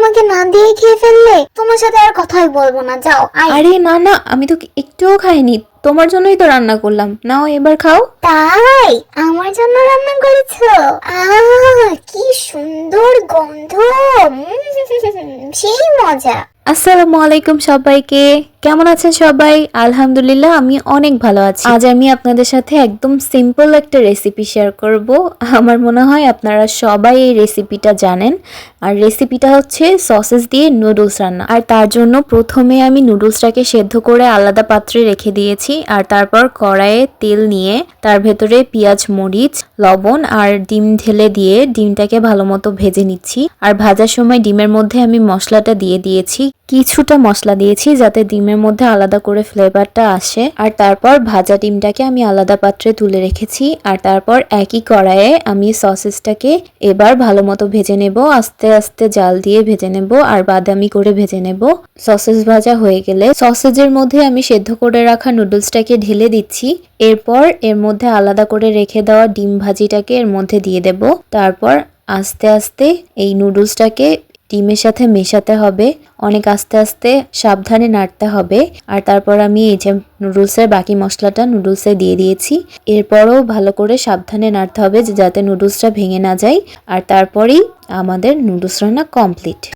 আমাকে না দিয়ে খেয়ে ফেললে? তোমার সাথে আর কথাই বলব না যাও আরে না না আমি তো একটুও খাইনি। তোমার জন্যই তো রান্না করলাম। নাও এবার খাও। তাই? আমার জন্য রান্না করেছ? আহ কি সুন্দর গন্ধ। উম, সেই মজা। আসসালামু আলাইকুম সবাইকে। কেমন আছেন সবাই? আলহামদুলিল্লাহ, আমি অনেক ভালো আছি। আজ আমি আপনাদের সাথে একদম সিম্পল একটা রেসিপি শেয়ার করব। আমার মনে হয় আপনারা সবাই এই রেসিপিটা জানেন। আর রেসিপিটা হচ্ছে সসেস দিয়ে নুডলস রান্না। আর তার জন্য প্রথমে আমি নুডলসটাকে সেদ্ধ করে আলাদা পাত্রে রেখে দিয়েছি। আর তারপর কড়াইয়ে তেল নিয়ে তার ভেতরে পেঁয়াজ, মরিচ, লবণ আর ডিম ঢেলে দিয়ে ডিমটাকে ভালো মতো ভেজে নিচ্ছি। আর ভাজার সময় ডিমের মধ্যে আমি মশলাটা দিয়ে দিয়েছি। কিছুটা মশলা দিয়েছি যাতে ডিমের মধ্যে আলাদা করে ফ্লেভারটা আসে। আর তারপর ভাজা ডিমটাকে আমি আলাদা পাত্রে তুলে রেখেছি। আর তারপর একই কড়াইয়ে আমি সসেসটাকে এবার ভালো মতো ভেজে নেব। আস্তে আস্তে জাল দিয়ে ভেজে নেব আর বাদামি করে ভেজে নেব। সসেস ভাজা হয়ে গেলে সসেজের মধ্যে আমি সেদ্ধ করে রাখা নুডলসটাকে ঢেলে দিচ্ছি। এরপর এর মধ্যে আলাদা করে রেখে দেওয়া ডিম ভাজিটাকে এর মধ্যে দিয়ে দেব। তারপর আস্তে আস্তে এই নুডলসটাকে ডিমের সাথে মেশাতে হবে, অনেক আস্তে আস্তে সাবধানে নাড়তে হবে। আর তারপর আমি এই যে নুডলসের বাকি মশলাটা নুডলসে দিয়ে দিয়েছি। এরপরও ভালো করে সাবধানে নাড়তে হবে যাতে নুডলসটা ভেঙে না যায়। আর তারপরেই আমাদের নুডলস রান্না কমপ্লিট।